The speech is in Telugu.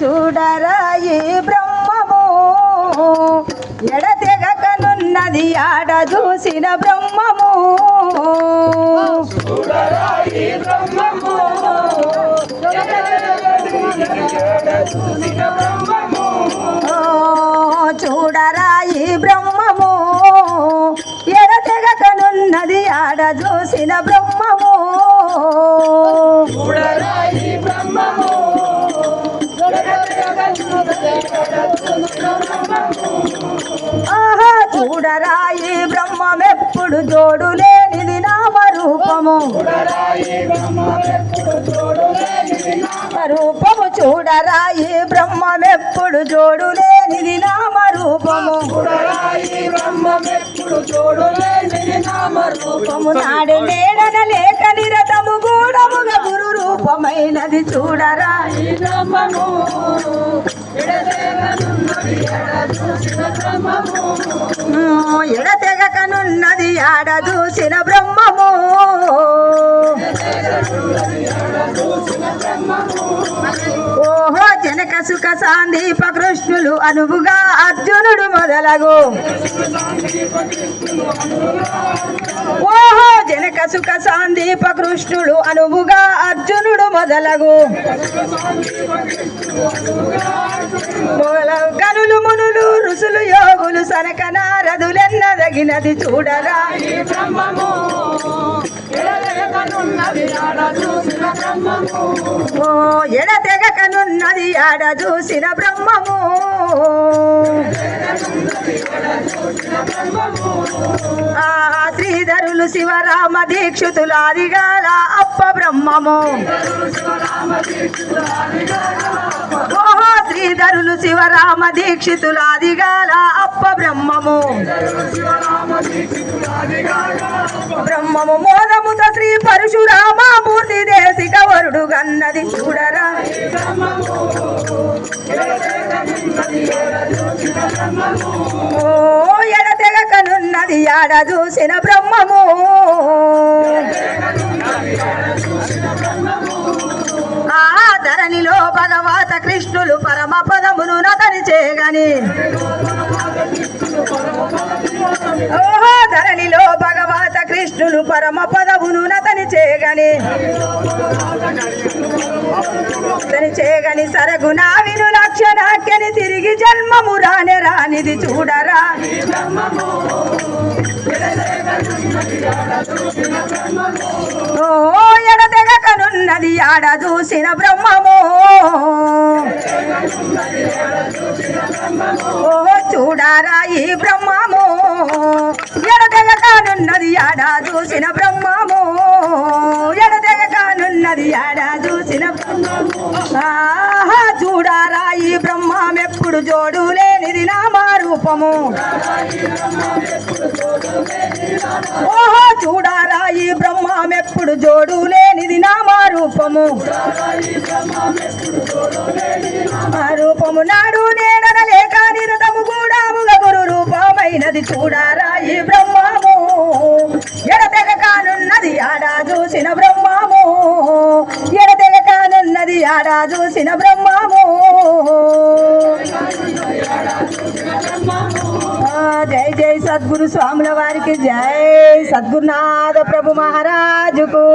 చూడరా ఈ బ్రహ్మము. ఎడతెగకనున్నది ఆడ చూసిన బ్రహ్మము. ఓ, చూడరా ఈ బ్రహ్మము. ఎడతెగకనున్నది ఆడ చూసిన బ్రహ్మము. ఆహా చూడరాయి ఈ బ్రహ్మమెప్పుడు జోడు లేనిది నామరూపము రూపము చూడరాయి ఈ బ్రహ్మమెప్పుడు జోడు లేనిది నామరూపము రూపము నాడు నేడన లేక నిరతము గూఢముగా గురు రూపమైనది చూడరా బ్రహ్మము ఎడతెగకనున్నది ఆడ చూసిన సుఖ సాందీప కృష్ణులు అనువుగా అర్జునుడు మొదలగు. ఓహో జనక సుఖ సాందీప కృష్ణుడు అనువుగా అర్జునుడు మొదలగు. కనులు మునులు ఋషులు యోగులు సనక నారదులెన్నదగినది చూడరా. ఓ బ్రహ్మము నది ఆడ చూసిన బ్రహ్మము. ఆ శ్రీధరులు శివరామ దీక్షితులాదిగాల అప్ప బ్రహ్మము. ఓహో శ్రీధరులు శివరామ దీక్షితులాదిగాల అప్ప బ్రహ్మము. బ్రహ్మము మోదముత శ్రీ పరశురామ మూర్తి దేశిక వరుడు గన్నది చూడరా. ఎడతెగకనున్నది ఆడ చూసిన బ్రహ్మము. ఆ ధరణిలో భగవత కృష్ణులు పరమ పదమును నతని చేయగని. ఓ కృష్ణులు పరమ పదవును నతని చేయగని. తని చేయగని సరగునా విను లక్షణాఖ్యని తిరిగి జన్మము రాని రానిది చూడరా. ఓ ఎడతెగకనున్నది ఆడ చూసిన బ్రహ్మము. ఓ చూడారా ఈ బ్రహ్మము. ఎడతెగకనున్నది చూసిన బ్రహ్మము. ఎడతెగకనున్నది ఆడ చూసిన ఆహా చూడారా ఈ బ్రహ్మమెప్పుడు జోడు లేనిది నామారూపము ఓహో చూడారా ఈ బ్రహ్మమెప్పుడు జోడు లేనిది నామారూపము ఆ రూపము నాడు నేడన లేక నిరతము కూడా గురు రూపమైనది చూడారా ఈ బ్రహ్మము. కానున్నది ఆడా చూసిన బ్రహ్మము. ఎడతెగ కానున్నది ఆడా చూసిన బ్రహ్మము. జై జై సద్గురు స్వాముల వారికి జై. సద్గురునాథ ప్రభు మహారాజుకు.